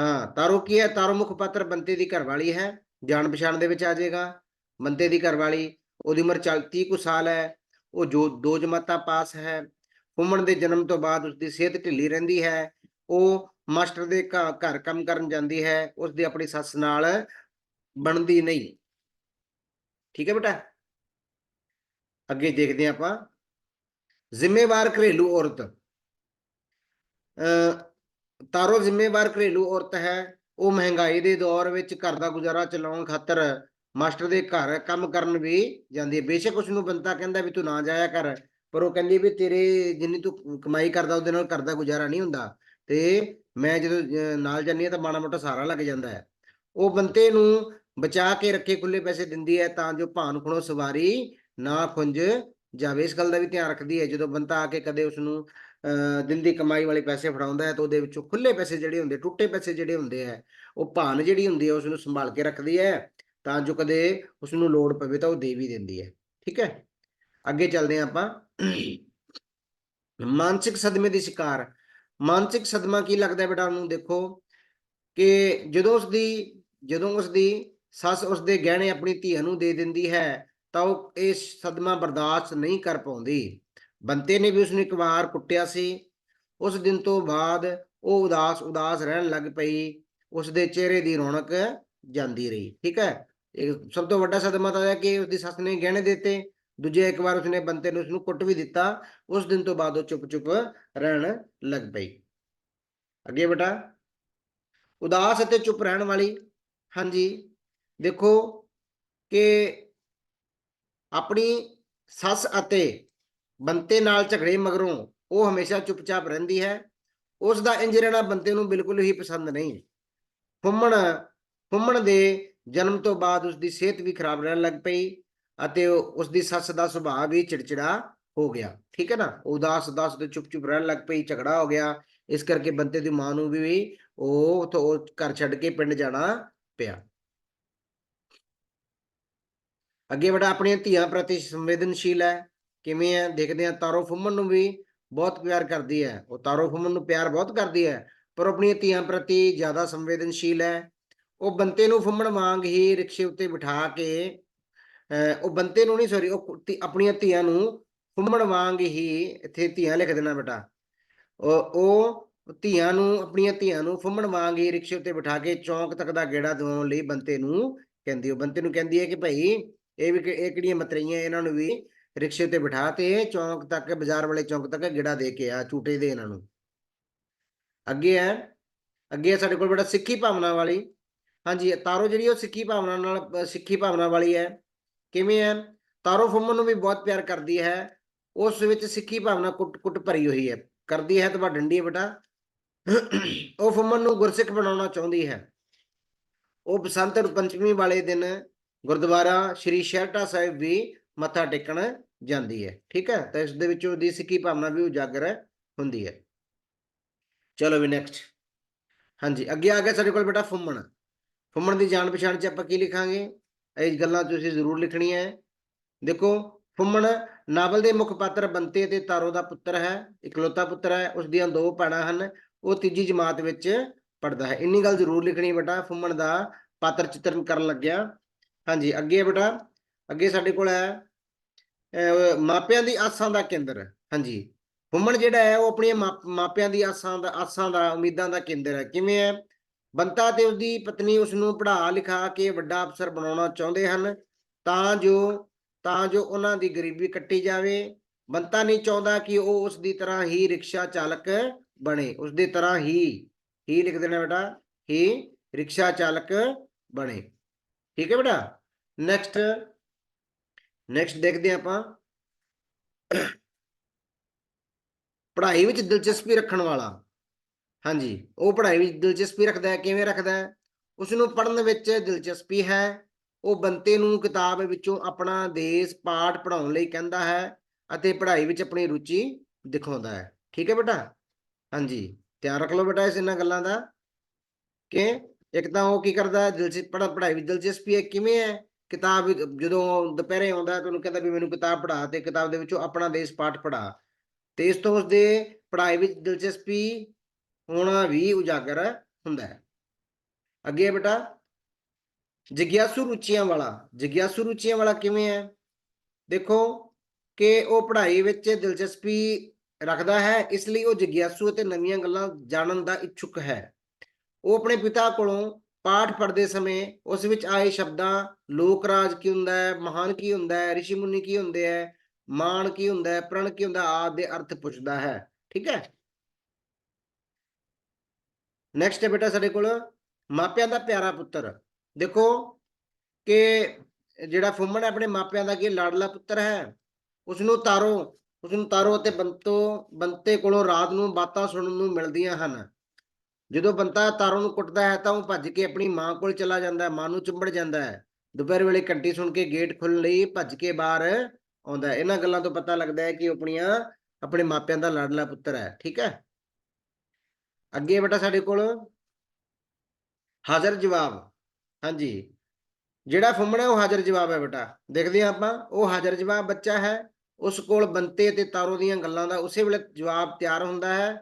A: ਹਾਂ, ਤਾਰੋ ਕੀ ਹੈ? ਤਾਰੋ ਮੁੱਖ ਪਾਤਰ ਬੰਤੇ ਦੀ ਘਰਵਾਲੀ ਹੈ। ਜਾਣ ਪਛਾਣ ਦੇ ਵਿੱਚ ਆ ਜਾਏਗਾ। ਬੰਤੇ ਦੀ ਘਰਵਾਲੀ, ਉਹਦੀ ਉਮਰ 30 ਕੁ ਸਾਲ ਹੈ। ਉਹ ਜੋ, ਦੋ ਜਮਾਤਾਂ ਪਾਸ ਹੈ। ਫੁੰਮਣ ਦੇ ਜਨਮ ਤੋਂ ਬਾਅਦ ਉਸਦੀ ਸਿਹਤ ਢਿੱਲੀ ਰਹਿੰਦੀ ਹੈ। ਉਹ ਮਾਸਟਰ ਦੇ ਘ- ਘਰ ਕੰਮ ਕਰਨ ਜਾਂਦੀ ਹੈ। ਉਸਦੀ ਆਪਣੀ ਸੱਸ ਨਾਲ ਬਣਦੀ ਨਹੀਂ। ਠੀਕ ਹੈ ਬੇਟਾ? ਅੱਗੇ ਦੇਖਦੇ ਹਾਂ ਆਪਾਂ। ਜ਼ਿੰਮੇਵਾਰ ਘਰੇਲੂ ਔਰਤ। ਅ ਤਾਰੋ ਜ਼ਿੰਮੇਵਾਰ ਘਰੇਲੂ ਔਰਤ ਹੈ। ਉਹ ਮਹਿੰਗਾਈ ਦੇ ਦੌਰ ਵਿੱਚ ਘਰ ਦਾ ਗੁਜ਼ਾਰਾ ਚਲਾਉਣ ਖਾਤਰ ਮਾਸਟਰ ਦੇ ਘਰ ਕੰਮ ਕਰਨ ਵੀ ਜਾਂਦੀ ਹੈ। ਬੇਸ਼ੱਕ ਉਸ ਨੂੰ ਬੰਤਾ ਕਹਿੰਦਾ ਵੀ ਤੂੰ ਨਾ ਜਾਇਆ ਕਰ, ਪਰ ਉਹ ਕਹਿੰਦੀ ਵੀ ਤੇਰੇ ਜਿੰਨੀ ਤੂੰ ਕਮਾਈ ਕਰਦਾ, ਉਹਦੇ ਨਾਲ ਘਰ ਦਾ ਗੁਜ਼ਾਰਾ ਨਹੀਂ ਹੁੰਦਾ। ਤੇ ਮੈਂ ਜਦੋਂ ਨਾਲ ਜਾਂਦੀ ਹਾਂ ਤਾਂ ਮਾੜਾ ਮੋਟਾ ਸਹਾਰਾ ਲੱਗ ਜਾਂਦਾ ਹੈ। ਉਹ ਬੰਤੇ ਨੂੰ ਬਚਾ ਕੇ ਰੱਖੇ ਖੁੱਲੇ ਪੈਸੇ ਦਿੰਦੀ ਹੈ ਤਾਂ ਜੋ ਭਾਨ ਖੁਣੋ ਸਵਾਰੀ ਨਾ ਖੁੰਝ ਜਾਵੇ। ਇਸ ਗੱਲ ਦਾ ਵੀ ਧਿਆਨ ਰੱਖਦੀ ਹੈ। ਜਦੋਂ ਬੰਤਾ ਆ ਕੇ ਕਦੇ ਉਸ ਨੂੰ ਦਿਨ ਦੀ ਕਮਾਈ ਵਾਲੇ ਪੈਸੇ ਫੜਾਉਂਦਾ ਹੈ ਤਾਂ ਉਹਦੇ ਵਿੱਚੋਂ ਖੁੱਲੇ ਪੈਸੇ ਜਿਹੜੇ ਹੁੰਦੇ, ਟੁੱਟੇ ਪੈਸੇ ਜਿਹੜੇ ਹੁੰਦੇ ਆ ਉਹ ਭਾਨ ਜਿਹੜੀ ਹੁੰਦੀ ਹੈ ਉਸ ਨੂੰ ਸੰਭਾਲ ਕੇ ਰੱਖਦੀ ਹੈ, ਤਾਂ ਜੋ ਕਦੇ ਉਸ ਨੂੰ ਲੋੜ ਪਵੇ ਤਾਂ ਉਹ ਦੇ ਵੀ ਦਿੰਦੀ ਹੈ। ਠੀਕ ਹੈ? ਅੱਗੇ ਚੱਲਦੇ ਹਾਂ ਆਪਾਂ। ਮਾਨਸਿਕ ਸਦਮੇ ਦੀ ਸ਼ਿਕਾਰ। ਮਾਨਸਿਕ ਸਦਮਾ ਕੀ ਲੱਗਦਾ ਬੇਟਾ ਉਹਨੂੰ? ਦੇਖੋ ਕਿ ਜਦੋਂ ਉਸ ਦੀ ਜਦੋਂ ਉਸ ਦੀ ਸੱਸ ਉਸ ਦੇ ਗਹਿਣੇ ਆਪਣੀ ਧੀਆਂ ਨੂੰ ਦੇ ਦਿੰਦੀ ਹੈ, ਤਾਂ ਉਹ ਇਹ ਸਦਮਾ ਬਰਦਾਸ਼ਤ ਨਹੀਂ ਕਰ ਪਾਉਂਦੀ। ਬੰਤੇ ਨੇ ਵੀ ਉਸ ਨੂੰ ਇੱਕ ਵਾਰ ਕੁੱਟਿਆ ਸੀ। ਉਸ ਦਿਨ ਤੋਂ ਬਾਅਦ ਉਹ ਉਦਾਸ ਉਦਾਸ ਰਹਿਣ ਲੱਗ ਪਈ। ਉਸ ਦੇ ਚਿਹਰੇ ਦੀ ਰੌਣਕ ਜਾਂਦੀ ਰਹੀ, ਠੀਕ ਹੈ? ਇਹ ਸਭ ਤੋਂ ਵੱਡਾ ਸਦਮਾ ਤਾਂ ਹੈ ਕਿ ਉਸ ਦੀ ਸੱਸ ਨੇ ਗਹਿਣੇ ਦਿੱਤੇ। ਦੂਜੇ ਇੱਕ ਵਾਰ ਉਸਨੇ ਬੰਤੇ ਨੂੰ ਉਸ ਨੂੰ ਕੁੱਟ ਵੀ ਦਿੱਤਾ। ਉਸ ਦਿਨ ਤੋਂ ਬਾਅਦ ਉਹ ਚੁੱਪ-ਚੁੱਪ ਰਹਿਣ ਲੱਗ ਪਈ। ਅੱਗੇ ਬੇਟਾ, ਉਦਾਸ ਅਤੇ ਚੁੱਪ ਰਹਿਣ ਵਾਲੀ, ਹਾਂਜੀ, ਦੇਖੋ ਕਿ ਆਪਣੀ ਸੱਸ ਅਤੇ ਬੰਤੇ ਨਾਲ ਝਗੜੇ ਮਗਰੋਂ ਉਹ ਹਮੇਸ਼ਾ ਚੁੱਪਚਾਪ ਰਹਿੰਦੀ ਹੈ। ਉਸ ਦਾ ਇੰਜ ਰਹਿਣਾ ਬੰਤੇ ਨੂੰ ਬਿਲਕੁਲ ਹੀ ਪਸੰਦ ਨਹੀਂ। ਫੁੰਮਣ ਫੁੰਮਣ ਦੇ ਜਨਮ ਤੋਂ ਬਾਅਦ ਉਸ ਦੀ ਸਿਹਤ ਵੀ ਖਰਾਬ ਰਹਿਣ ਲੱਗ ਪਈ ਅਤੇ ਉਹ- ਉਸ ਦੀ ਸੱਸ ਦਾ ਸੁਭਾਅ ਵੀ ਚਿੜਚਿੜਾ ਹੋ ਗਿਆ। ਠੀਕ ਹੈ ਨਾ? ਉਦਾਸ ਉਦਾਸ ਤੇ ਚੁੱਪ ਚੁੱਪ ਰਹਿਣ ਲੱਗ ਪਈ, ਝਗੜਾ ਹੋ ਗਿਆ। ਇਸ ਕਰਕੇ ਬੰਤੇ ਦੀ ਮਾਂ ਨੂੰ ਵੀ ਉਹ ਉੱਥੋਂ ਘਰ ਛੱਡ ਕੇ ਪਿੰਡ ਜਾਣਾ ਪਿਆ। ਅੱਗੇ ਬੜਾ ਆਪਣੀਆਂ ਧੀਆਂ ਪ੍ਰਤੀ ਸੰਵੇਦਨਸ਼ੀਲ ਹੈ। ਕਿਵੇਂ ਹੈ, ਦੇਖਦੇ ਹਾਂ, ਤਾਰੋ ਫੁੰਮਣ ਨੂੰ ਵੀ ਬਹੁਤ ਪਿਆਰ ਕਰਦੀ ਹੈ। ਉਹ ਤਾਰੋ ਫੁੰਮਣ ਨੂੰ ਪਿਆਰ ਬਹੁਤ ਕਰਦੀ ਹੈ, ਪਰ ਆਪਣੀਆਂ ਧੀਆਂ ਪ੍ਰਤੀ ਜ਼ਿਆਦਾ ਸੰਵੇਦਨਸ਼ੀਲ ਹੈ। ਉਹ ਬੰਤੇ ਨੂੰ ਫੁੰਮਣ ਵਾਂਗ ਹੀ ਰਿਕਸ਼ੇ ਉੱਤੇ ਬਿਠਾ ਕੇ ਉਹ ਬੰਤੇ ਨੂੰ ਨਹੀਂ ਸੌਰੀ ਉਹ ਆਪਣੀਆਂ ਧੀਆਂ ਨੂੰ ਫੁੰਮਣ ਵਾਂਗ ਹੀ ਇੱਥੇ ਧੀਆਂ ਲਿਖ ਦੇਣਾ ਬੇਟਾ। ਉਹ ਉਹ ਧੀਆਂ ਨੂੰ, ਆਪਣੀਆਂ ਧੀਆਂ ਨੂੰ ਫੁੰਮਣ ਵਾਂਗ ਹੀ ਰਿਕਸ਼ੇ ਉੱਤੇ ਬਿਠਾ ਕੇ ਚੌਂਕ ਤੱਕ ਦਾ ਗੇੜਾ ਦਿਵਾਉਣ ਲਈ ਬੰਤੇ ਨੂੰ ਕਹਿੰਦੀ ਉਹ ਬੰਤੇ ਨੂੰ ਕਹਿੰਦੀ ਹੈ ਕਿ ਭਾਈ, ਇਹ ਵੀ ਇਹ ਕਿਹੜੀਆਂ ਮਤਰਈਆਂ, ਇਹਨਾਂ ਨੂੰ ਵੀ ਰਿਕਸ਼ੇ ਤੇ ਬਿਠਾ ਤੇ ਚੌਂਕ ਤੱਕ, ਬਾਜ਼ਾਰ ਵਾਲੇ ਚੌਂਕ ਤੱਕ ਗੇੜਾ ਦੇ ਕੇ ਆ, ਝੂਟੇ ਦੇ ਇਹਨਾਂ ਨੂੰ। ਅੱਗੇ ਹੈ ਅੱਗੇ ਹੈ ਸਾਡੇ ਕੋਲ ਬੜਾ ਸਿੱਖੀ ਭਾਵਨਾ ਵਾਲੀ, ਹਾਂਜੀ, ਤਾਰੋ ਜਿਹੜੀ ਉਹ ਸਿੱਖੀ ਭਾਵਨਾ ਨਾਲ ਸਿੱਖੀ ਭਾਵਨਾ ਵਾਲੀ ਹੈ ਕਿਵੇਂ ਹੈ ਤਾਰੋ ਫੁੰਮਣ ਨੂੰ ਵੀ ਬਹੁਤ ਪਿਆਰ ਕਰਦੀ ਹੈ, ਉਸ ਵਿੱਚ ਸਿੱਖੀ ਭਾਵਨਾ ਕੁੱਟ ਕੁੱਟ ਭਰੀ ਹੋਈ ਹੈ ਕਰਦੀ ਹੈ ਤਾਂ ਡੰਡੀ ਹੈ ਬੇਟਾ। ਉਹ ਫੁੰਮਣ ਨੂੰ ਗੁਰਸਿੱਖ ਬਣਾਉਣਾ ਚਾਹੁੰਦੀ ਹੈ। ਉਹ ਬਸੰਤ ਪੰਚਮੀ ਵਾਲੇ ਦਿਨ ਗੁਰਦੁਆਰਾ ਸ਼੍ਰੀ ਸ਼ਹਿਰਟਾ ਸਾਹਿਬ ਵੀ ਮੱਥਾ ਟੇਕਣ ਜਾਂਦੀ ਹੈ, ਠੀਕ ਹੈ? ਤਾਂ ਇਸ ਦੇ ਵਿੱਚ ਉਹਦੀ ਸਿੱਖੀ ਭਾਵਨਾ ਵੀ ਉਜਾਗਰ ਹੁੰਦੀ ਹੈ। ਚਲੋ ਵੀ ਨੈਕਸਟ ਹਾਂਜੀ, ਅੱਗੇ ਆ ਗਿਆ ਸਾਡੇ ਕੋਲ ਬੇਟਾ ਫੁੰਮਣ। ਫੁੰਮਣ ਦੀ ਜਾਣ ਪਛਾਣ ਚ ਆਪਾਂ ਕੀ ਲਿਖਾਂਗੇ? ਇਹ ਗੱਲਾਂ ਤੁਸੀਂ ਜ਼ਰੂਰ ਲਿਖਣੀਆਂ ਹੈ। ਦੇਖੋ, ਫੁੰਮਣ ਨਾਵਲ ਦੇ ਮੁੱਖ ਪਾਤਰ ਬੰਤੇ ਤੇ ਤਾਰੋ ਦਾ ਪੁੱਤਰ ਹੈ, ਇਕਲੌਤਾ ਪੁੱਤਰ ਹੈ, ਉਸ ਦੀਆਂ ਦੋ ਭੈਣਾਂ ਹਨ, ਉਹ ਤੀਜੀ ਜਮਾਤ ਵਿੱਚ ਪੜਦਾ ਹੈ। ਇੰਨੀ ਗੱਲ ਜ਼ਰੂਰ ਲਿਖਣੀ ਬੇਟਾ, ਫੁੰਮਣ ਦਾ ਪਾਤਰ ਚਿੱਤਰਨ ਕਰਨ ਲੱਗਿਆ। ਹਾਂਜੀ, ਅੱਗੇ ਬੇਟਾ। ਅੱਗੇ ਸਾਡੇ ਕੋਲ ਹੈ ਮਾਪਿਆਂ ਦੀ ਆਸਾਂ ਦਾ ਕੇਂਦਰ, ਹਾਂਜੀ। ਫੁੰਮਣ ਜਿਹੜਾ ਹੈ, ਉਹ ਆਪਣੀਆਂ ਮਾਪਿਆਂ ਦੀ ਆਸਾਂ ਦਾ ਆਸਾਂ ਦਾ, ਉਮੀਦਾਂ ਦਾ ਕੇਂਦਰ ਹੈ। ਕਿਵੇਂ ਹੈ? ਬੰਤਾ ਤੇ ਉਹਦੀ ਪਤਨੀ ਉਸ ਨੂੰ ਪੜ੍ਹਾ ਲਿਖਾ ਕੇ ਵੱਡਾ ਅਫਸਰ ਬਣਾਉਣਾ ਚਾਹੁੰਦੇ ਹਨ, ਤਾਂ ਜੋ ਤਾਂ ਜੋ ਉਹਨਾਂ ਦੀ ਗਰੀਬੀ ਕੱਟੀ ਜਾਵੇ। ਬੰਤਾ ਨਹੀਂ ਚਾਹੁੰਦਾ ਕਿ ਉਹ ਉਸ ਦੀ ਤਰ੍ਹਾਂ ਹੀ ਰਿਕਸ਼ਾ ਚਾਲਕ ਬਣੇ। ਉਸ ਦੀ ਤਰ੍ਹਾਂ ਹੀ ਹੀ ਲਿਖ ਦੇਣਾ ਬੇਟਾ, ਹੀ ਰਿਕਸ਼ਾ ਚਾਲਕ ਬਣੇ। ਠੀਕ ਹੈ ਬੇਟਾ? ਨੈਕਸਟ ਨੈਕਸਟ ਦੇਖਦੇ ਹਾਂ ਆਪਾਂ। ਪੜ੍ਹਾਈ ਵਿੱਚ ਦਿਲਚਸਪੀ ਰੱਖਣ ਵਾਲਾ। ਹਾਂਜੀ, ਉਹ ਪੜ੍ਹਾਈ ਵਿੱਚ ਦਿਲਚਸਪੀ ਰੱਖਦਾ ਹੈ, ਕਿਵੇਂ ਰੱਖਦਾ ਹੈ? ਉਸ ਨੂੰ ਪੜ੍ਹਨ ਵਿੱਚ ਦਿਲਚਸਪੀ ਹੈ। ਉਹ ਬੰਤੇ ਨੂੰ ਕਿਤਾਬ ਵਿੱਚੋਂ ਆਪਣਾ ਦੇਸ਼ ਪਾਠ ਪੜ੍ਹਾਉਣ ਲਈ ਕਹਿੰਦਾ ਹੈ ਅਤੇ ਪੜ੍ਹਾਈ ਵਿੱਚ ਆਪਣੀ ਰੁਚੀ ਦਿਖਾਉਂਦਾ ਹੈ। ਠੀਕ ਹੈ ਬੇਟਾ? ਹਾਂਜੀ, ਧਿਆਨ ਰੱਖ ਲਓ ਬੇਟਾ ਇਸ ਇਹਨਾਂ ਗੱਲਾਂ ਦਾ ਕਿ ਇੱਕ ਤਾਂ ਉਹ ਕੀ ਕਰਦਾ ਦਿਲਚਸਪ ਪੜ੍ਹਾ ਪੜ੍ਹਾਈ ਵਿੱਚ ਦਿਲਚਸਪੀ ਹੈ, ਕਿਵੇਂ ਹੈ? ਕਿਤਾਬ ਜਦੋਂ ਦੁਪਹਿਰੇ ਆਉਂਦਾ ਹੈ ਕਹਿੰਦਾ ਵੀ ਮੈਨੂੰ ਕਿਤਾਬ ਪੜ੍ਹਾ ਤੇ ਕਿਤਾਬ ਦੇ ਵਿੱਚੋਂ ਆਪਣਾ ਦੇਸ਼ ਪਾਠ ਪੜ੍ਹਾ। ਤੇ ਇਸ ਤੋਂ ਉਸਦੇ ਪੜ੍ਹਾਈ ਵਿੱਚ ਦਿਲਚਸਪੀ ਹੋਣਾ ਵੀ ਉਜਾਗਰ ਹੁੰਦਾ ਹੈ। ਅੱਗੇ ਬੇਟਾ, ਜਿਗਿਆਸੂ ਰੁਚੀਆਂ ਵਾਲਾ। ਜਿਗਿਆਸੂ ਰੁਚੀਆਂ ਵਾਲਾ ਕਿਵੇਂ ਹੈ? ਦੇਖੋ ਕਿ ਉਹ ਪੜ੍ਹਾਈ ਵਿੱਚ ਦਿਲਚਸਪੀ ਰੱਖਦਾ ਹੈ, ਇਸ ਲਈ ਉਹ ਜਿਗਿਆਸੂ ਅਤੇ ਨਵੀਆਂ ਗੱਲਾਂ ਜਾਣਨ ਦਾ ਇੱਛੁਕ ਹੈ। ਉਹ ਆਪਣੇ ਪਿਤਾ ਕੋਲੋਂ ਪਾਠ ਪੜ੍ਹਦੇ ਸਮੇਂ ਉਸ ਵਿੱਚ ਆਏ ਸ਼ਬਦਾਂ, ਲੋਕ ਰਾਜ ਕੀ ਹੁੰਦਾ ਹੈ, ਮਹਾਨ ਕੀ ਹੁੰਦਾ ਹੈ, ਰਿਸ਼ੀ ਮੁਨੀ ਕੀ ਹੁੰਦੇ ਹੈ, ਮਾਨ ਕੀ ਹੁੰਦਾ ਹੈ, ਪ੍ਰਣ ਕੀ ਹੁੰਦਾ ਆਦਿ ਦੇ ਅਰਥ ਪੁੱਛਦਾ ਹੈ, ਠੀਕ ਹੈ? ਨੈਕਸਟ ਹੈ ਬੇਟਾ ਸਾਡੇ ਕੋਲ, ਮਾਪਿਆਂ ਦਾ ਪਿਆਰਾ ਪੁੱਤਰ। ਦੇਖੋ ਕਿ ਜਿਹੜਾ ਫੁੰਮਣ ਹੈ, ਆਪਣੇ ਮਾਪਿਆਂ ਦਾ ਕੀ ਲਾਡਲਾ ਪੁੱਤਰ ਹੈ। ਉਸ ਨੂੰ ਤਾਰੋ ਉਸ ਨੂੰ ਤਾਰੋ ਅਤੇ ਬੰਤੋ, ਬੰਤੇ ਕੋਲੋਂ ਰਾਤ ਨੂੰ ਬਾਤਾਂ ਸੁਣਨ ਨੂੰ ਮਿਲਦੀਆਂ ਹਨ। ਜਦੋਂ ਬੰਤਾ ਤਾਰੋ ਨੂੰ ਕੁੱਟਦਾ ਹੈ ਤਾਂ ਉਹ ਭੱਜ ਕੇ ਆਪਣੀ ਮਾਂ ਕੋਲ ਚਲਾ ਜਾਂਦਾ ਹੈ, ਮਾਂ ਨੂੰ ਚੁੰਬੜ ਜਾਂਦਾ ਹੈ। ਦੁਪਹਿਰ ਵੇਲੇ ਘੰਟੀ ਸੁਣ ਕੇ ਗੇਟ ਖੋਲ੍ਹਣ ਲਈ ਭੱਜ ਕੇ ਬਾਹਰ ਆਉਂਦਾ ਇਹਨਾਂ ਗੱਲਾਂ ਤੋਂ ਪਤਾ ਲੱਗਦਾ ਹੈ ਕਿ ਉਹ ਆਪਣੀਆਂ, ਆਪਣੇ ਮਾਪਿਆਂ ਦਾ ਲਾਡਲਾ ਪੁੱਤਰ ਹੈ, ਠੀਕ ਹੈ? ਅੱਗੇ ਬੇਟਾ ਸਾਡੇ ਕੋਲ ਹਾਜ਼ਰ ਜਵਾਬ, ਹਾਂਜੀ। ਜਿਹੜਾ ਫੁੰਮਣਾ ਉਹ ਹਾਜ਼ਰ ਜਵਾਬ ਹੈ ਬੇਟਾ। ਦੇਖਦੇ ਹਾਂ ਆਪਾਂ, ਉਹ ਹਾਜ਼ਰ ਜਵਾਬ ਬੱਚਾ ਹੈ, ਉਸ ਕੋਲ ਬੰਤੇ ਤੇ ਤਾਰੋ ਦੀਆਂ ਗੱਲਾਂ ਦਾ ਉਸੇ ਵੇਲੇ ਜਵਾਬ ਤਿਆਰ ਹੁੰਦਾ ਹੈ।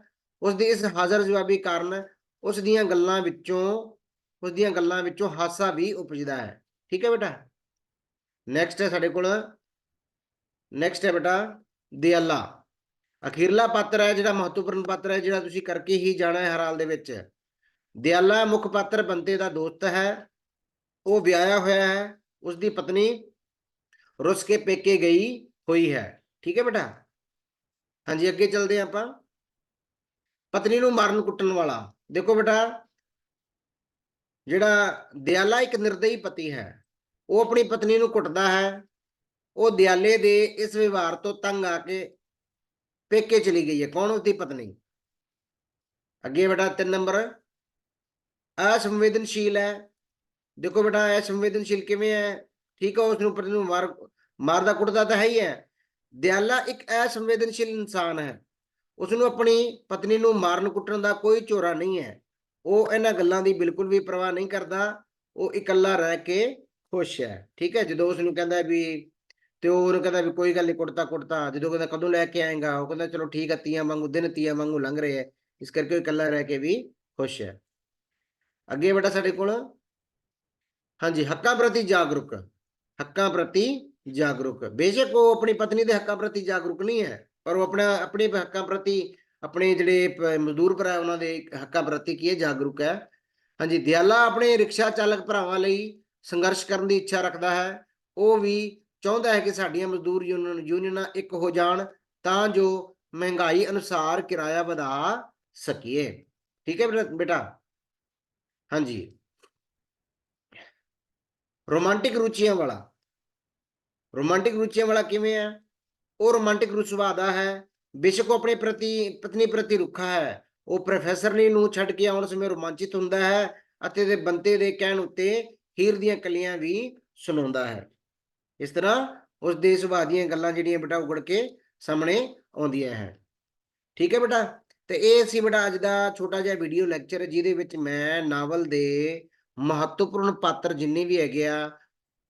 A: ਉਸ ਦੀ ਇਸ ਹਾਜ਼ਰ ਜਵਾਬੀ ਕਾਰਨ ਉਸ ਦੀਆਂ ਗੱਲਾਂ ਵਿੱਚੋਂ ਉਸ ਦੀਆਂ ਗੱਲਾਂ ਵਿੱਚੋਂ ਹਾਸਾ ਵੀ ਉਪਜਦਾ ਹੈ। ਠੀਕ ਹੈ ਬੇਟਾ? ਨੈਕਸਟ ਹੈ ਸਾਡੇ ਕੋਲ। ਨੈਕਸਟ ਹੈ ਬੇਟਾ, ਦਿਆਲਾ। ਅਖੀਰਲਾ ਪਾਤਰ ਹੈ ਜਿਹੜਾ, ਮਹੱਤਵਪੂਰਨ ਪਾਤਰ ਹੈ ਜਿਹੜਾ ਤੁਸੀਂ ਕਰਕੇ ਹੀ ਜਾਣਾ ਹੈ ਹਰਾਲ ਦੇ ਵਿੱਚ। ਦਿਆਲਾ ਮੁੱਖ ਪਾਤਰ ਬੰਤੇ ਦਾ ਦੋਸਤ ਹੈ। ਉਹ ਵਿਆਹਿਆ ਹੋਇਆ ਹੈ। ਉਸ ਦੀ ਪਤਨੀ ਰੁੱਸ ਕੇ ਪੇਕੇ ਗਈ ਹੋਈ ਹੈ। ਠੀਕ ਹੈ ਬੇਟਾ? ਹਾਂਜੀ, ਅੱਗੇ ਚੱਲਦੇ ਹਾਂ ਆਪਾਂ। ਪਤਨੀ ਨੂੰ ਮਾਰਨ ਕੁੱਟਣ ਵਾਲਾ। ਦੇਖੋ ਬੇਟਾ, ਜਿਹੜਾ ਦਿਆਲਾ ਇੱਕ ਨਿਰਦਈ ਪਤੀ ਹੈ, ਉਹ ਆਪਣੀ ਪਤਨੀ ਨੂੰ ਕੁੱਟਦਾ ਹੈ। ਉਹ ਦਿਆਲੇ ਦੇ ਇਸ ਵਿਵਹਾਰ ਤੋਂ ਤੰਗ ਆ ਕੇ ਪੇਕੇ ਚਲੀ ਗਈ ਹੈ। ਕੌਣ ਉਸਦੀ ਪਤਨੀ? ਅੱਗੇ ਬੇਟਾ, ਤਿੰਨ ਨੰਬਰ। ਅਸੰਵੇਦਨਸ਼ੀਲ ਹੈ। ਦੇਖੋ ਬੇਟਾ, ਅਸੰਵੇਦਨਸ਼ੀਲ ਕਿਵੇਂ ਹੈ? ਠੀਕ ਹੈ ਉਸ ਨੂੰ ਪਤਨੀ ਨੂੰ ਮਾਰ, ਮਾਰਦਾ ਕੁੱਟਦਾ ਤਾਂ ਹੈ ਹੀ ਹੈ। ਦਿਆਲਾ ਇੱਕ ਅਸੰਵੇਦਨਸ਼ੀਲ ਇਨਸਾਨ ਹੈ। ਉਸ ਨੂੰ ਆਪਣੀ ਪਤਨੀ ਨੂੰ ਮਾਰਨ ਕੁੱਟਣ ਦਾ ਕੋਈ ਚੋਰਾ ਨਹੀਂ ਹੈ। ਉਹ ਇਹਨਾਂ ਗੱਲਾਂ ਦੀ ਬਿਲਕੁਲ ਵੀ ਪਰਵਾਹ ਨਹੀਂ ਕਰਦਾ। ਉਹ ਇਕੱਲਾ ਰਹਿ ਕੇ ਖੁਸ਼ ਹੈ। ਠੀਕ ਹੈ, ਜਦੋਂ ਉਸ ਨੂੰ ਕਹਿੰਦਾ ਵੀ, ਤੇ ਉਹ ਉਹਨੂੰ ਕਹਿੰਦਾ ਵੀ ਕੋਈ ਗੱਲ ਨਹੀਂ ਕੁੱਟਤਾ ਕੁੱਟਤਾ ਜਦੋਂ ਕਹਿੰਦਾ, ਕਦੋਂ ਲੈ ਕੇ ਆਏਗਾ? ਉਹ ਕਹਿੰਦਾ, ਚਲੋ ਠੀਕ ਹੈ ਤੀਆਂ ਵਾਂਗੂ, ਦਿਨ ਤੀਆਂ ਵਾਂਗੂ ਲੰਘ ਰਹੇ ਹੈ। ਇਸ ਕਰਕੇ ਉਹ ਇਕੱਲਾ ਰਹਿ ਕੇ ਵੀ ਖੁਸ਼ ਹੈ। ਅੱਗੇ ਬੇਟਾ ਸਾਡੇ ਕੋਲ। ਹਾਂਜੀ, ਹੱਕਾਂ ਪ੍ਰਤੀ ਜਾਗਰੂਕ। ਹੱਕਾਂ ਪ੍ਰਤੀ ਜਾਗਰੂਕ। ਬੇਸ਼ੱਕ ਉਹ ਆਪਣੀ ਪਤਨੀ ਦੇ ਹੱਕਾਂ ਪ੍ਰਤੀ ਜਾਗਰੂਕ ਨਹੀਂ ਹੈ। ਪਰ ਉਹ ਆਪਣਾ, ਆਪਣੇ ਹੱਕਾਂ ਪ੍ਰਤੀ, ਆਪਣੇ ਜਿਹੜੇ ਮਜ਼ਦੂਰ ਭਰਾ ਉਹਨਾਂ ਦੇ ਹੱਕਾਂ ਪ੍ਰਤੀ ਕੀ ਹੈ? ਜਾਗਰੂਕ ਹੈ। ਹਾਂਜੀ, ਦਿਆਲਾ ਆਪਣੇ ਰਿਕਸ਼ਾ ਚਾਲਕ ਭਰਾਵਾਂ ਲਈ ਸੰਘਰਸ਼ ਕਰਨ ਦੀ ਇੱਛਾ ਰੱਖਦਾ ਹੈ। ਉਹ ਵੀ ਚਾਹੁੰਦਾ ਹੈ ਕਿ ਸਾਡੀਆਂ ਮਜ਼ਦੂਰ ਯੂਨੀਅਨ, ਯੂਨੀਅਨਾਂ ਇੱਕ ਹੋ ਜਾਣ ਤਾਂ ਜੋ ਮਹਿੰਗਾਈ ਅਨੁਸਾਰ ਕਿਰਾਇਆ ਵਧਾ ਸਕੀਏ। ਠੀਕ ਹੈ ਬੇਟਾ- ਬੇਟਾ? ਹਾਂਜੀ। ਰੋਮਾਂਟਿਕ ਰੁਚੀਆਂ ਵਾਲਾ। ਰੋਮਾਂਟਿਕ ਰੁਚੀਆਂ ਵਾਲਾ ਕਿਵੇਂ ਹੈ? ਉਹ ਰੋਮਾਂਟਿਕ ਰੁਚਵਾ ਦਾ ਹੈ, ਬੇਸ਼ੱਕ ਆਪਣੇ ਪ੍ਰਤੀ, ਪਤਨੀ ਪ੍ਰਤੀ ਰੁੱਖਾ ਹੈ। ਉਹ ਪ੍ਰੋਫੈਸਰ ਨੂੰ ਛੱਡ ਕੇ ਆਉਣ ਸਮੇਂ ਰੋਮਾਂਚਿਤ ਹੁੰਦਾ ਹੈ ਅਤੇ ਦੇ ਬੰਤੇ ਦੇ ਕਹਿਣ ਉੱਤੇ ਹੀਰ ਦੀਆਂ ਕਲੀਆਂ ਵੀ ਸੁਣਾਉਂਦਾ ਹੈ। ਇਸ ਤਰ੍ਹਾਂ ਉਸ ਦੇ ਸੁਭਾਅ ਦੀਆਂ ਗੱਲਾਂ ਜਿਹੜੀਆਂ ਬੇਟਾ ਉਗੜ ਕੇ ਸਾਹਮਣੇ ਆਉਂਦੀਆਂ ਹੈ। ਠੀਕ ਹੈ ਬੇਟਾ, ਤੇ ਇਹ ਸੀ ਬੇਟਾ ਅੱਜ ਦਾ ਛੋਟਾ ਜਿਹਾ ਵੀਡੀਓ ਲੈਕਚਰ ਜਿਹਦੇ ਵਿੱਚ ਮੈਂ ਨਾਵਲ ਦੇ ਮਹੱਤਵਪੂਰਨ ਪਾਤਰ ਜਿੰਨੇ ਵੀ ਹੈਗੇ ਆ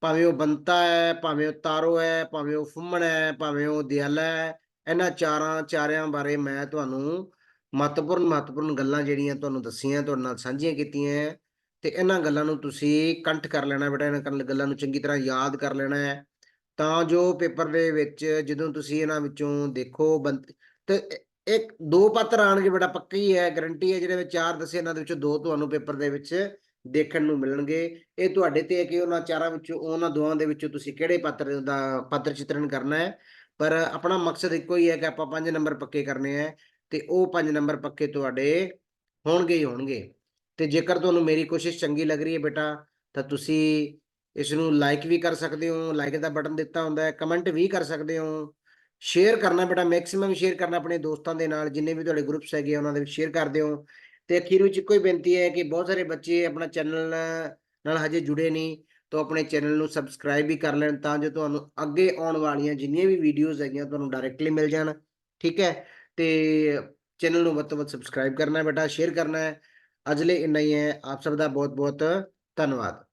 A: ਭਾਵੇਂ ਉਹ ਬੰਤਾ ਹੈ, ਭਾਵੇਂ ਉਹ ਤਾਰੋ ਹੈ, ਭਾਵੇਂ ਉਹ ਫੁੰਮਣ ਹੈ, ਭਾਵੇਂ ਉਹ ਦਿਆਲਾ ਹੈ, ਇਹਨਾਂ ਚਾਰਾਂ ਚਾਰਿਆਂ ਬਾਰੇ ਮੈਂ ਤੁਹਾਨੂੰ ਮਹੱਤਵਪੂਰਨ ਮਹੱਤਵਪੂਰਨ ਗੱਲਾਂ ਜਿਹੜੀਆਂ ਤੁਹਾਨੂੰ ਦੱਸੀਆਂ, ਤੁਹਾਡੇ ਨਾਲ ਸਾਂਝੀਆਂ ਕੀਤੀਆਂ ਹੈ ਤੇ ਇਹਨਾਂ ਗੱਲਾਂ ਨੂੰ ਤੁਸੀਂ ਕੰਠ ਕਰ ਲੈਣਾ ਬੇਟਾ, ਇਹਨਾਂ ਗੱਲਾਂ ਨੂੰ ਚੰਗੀ ਤਰ੍ਹਾਂ ਯਾਦ ਕਰ ਲੈਣਾ ਹੈ। ਤਾਂ ਜੋ ਪੇਪਰ ਦੇ ਵਿੱਚ ਜਦੋਂ ਤੁਸੀਂ ਇਹਨਾਂ ਵਿੱਚੋਂ ਦੇਖੋ ਬੰਤ ਤੇ ਇੱਕ ਦੋ ਪਾਤਰ ਆਣਗੇ ਬੜਾ ਪੱਕੀ ਹੈ, ਗਰੰਟੀ ਹੈ, ਜਿਹੜੇ ਵਿੱਚ ਚਾਰ ਦੱਸੇ ਇਹਨਾਂ ਦੇ ਵਿੱਚੋਂ ਦੋ ਤੁਹਾਨੂੰ ਪੇਪਰ ਦੇ ਵਿੱਚ ਦੇਖਣ ਨੂੰ ਮਿਲਣਗੇ। ਇਹ ਤੁਹਾਡੇ ਤੇ ਹੈ ਕਿ ਉਹਨਾਂ ਚਾਰਾਂ ਵਿੱਚੋਂ ਉਹਨਾਂ ਦੋਵਾਂ ਦੇ ਵਿੱਚੋਂ ਤੁਸੀਂ ਕਿਹੜੇ ਪਾਤਰ ਦਾ ਪਾਤਰ ਚਿੱਤਰਣ ਕਰਨਾ ਹੈ? ਪਰ ਆਪਣਾ ਮਕਸਦ ਇੱਕੋ ਹੀ ਹੈ ਕਿ ਆਪਾਂ ਪੰਜ ਨੰਬਰ ਪੱਕੇ ਕਰਨੇ ਆ ਤੇ ਉਹ ਪੰਜ ਨੰਬਰ ਪੱਕੇ ਤੁਹਾਡੇ ਹੋਣਗੇ ਹੀ ਹੋਣਗੇ। ਤੇ ਜੇਕਰ ਤੁਹਾਨੂੰ ਮੇਰੀ ਕੋਸ਼ਿਸ਼ ਚੰਗੀ ਲੱਗ ਰਹੀ ਹੈ ਬੇਟਾ ਤਾਂ ਤੁਸੀਂ ਇਸ ਨੂੰ ਲਾਈਕ ਵੀ ਕਰ ਸਕਦੇ ਹੋ ਲਾਈਕ ਦਾ ਬਟਨ ਦਿੱਤਾ ਹੁੰਦਾ ਹੈ ਕਮੈਂਟ ਵੀ ਕਰ ਸਕਦੇ ਹੋ। ਸ਼ੇਅਰ ਕਰਨਾ ਬੇਟਾ ਮੈਕਸਿਮਮ ਸ਼ੇਅਰ ਕਰਨਾ ਆਪਣੇ ਦੋਸਤਾਂ ਦੇ ਨਾਲ ਜਿੰਨੇ ਵੀ ਤੁਹਾਡੇ ਗਰੁੱਪਸ ਹੈਗੇ ਆ, ਉਹਨਾਂ ਦੇ ਵਿੱਚ ਸ਼ੇਅਰ ਕਰਦੇ ਹੋ ਤੇ ਅਖੀਰ ਵਿੱਚ ਇੱਕੋ ਹੀ ਬੇਨਤੀ ਹੈ ਕਿ ਬਹੁਤ ਸਾਰੇ ਬੱਚੇ ਆਪਣਾ ਚੈਨਲ ਨਾਲ ਹਜੇ ਜੁੜੇ ਨਹੀਂ, ਤਾਂ ਆਪਣੇ ਚੈਨਲ ਨੂੰ ਸਬਸਕ੍ਰਾਈਬ ਵੀ ਕਰ ਲੈਣ ਤਾਂ ਜੋ ਤੁਹਾਨੂੰ ਅੱਗੇ ਆਉਣ ਵਾਲੀਆਂ ਜਿੰਨੀਆਂ ਵੀ ਵੀਡੀਓਜ਼ ਹੈਗੀਆਂ ਤੁਹਾਨੂੰ ਡਾਇਰੈਕਟਲੀ ਮਿਲ ਜਾਣ, ਠੀਕ ਹੈ? ਤੇ ਚੈਨਲ ਨੂੰ ਵੱਧ ਤੋਂ ਵੱਧ ਸਬਸਕ੍ਰਾਈਬ ਕਰਨਾ ਹੈ ਬੇਟਾ ਸ਼ੇਅਰ ਕਰਨਾ ਹੈ। ਅੱਜ ਲਈ ਇੰਨਾ ਹੀ ਹੈ। ਆਪ ਸਭ ਦਾ ਬਹੁਤ ਬਹੁਤ ਧੰਨਵਾਦ।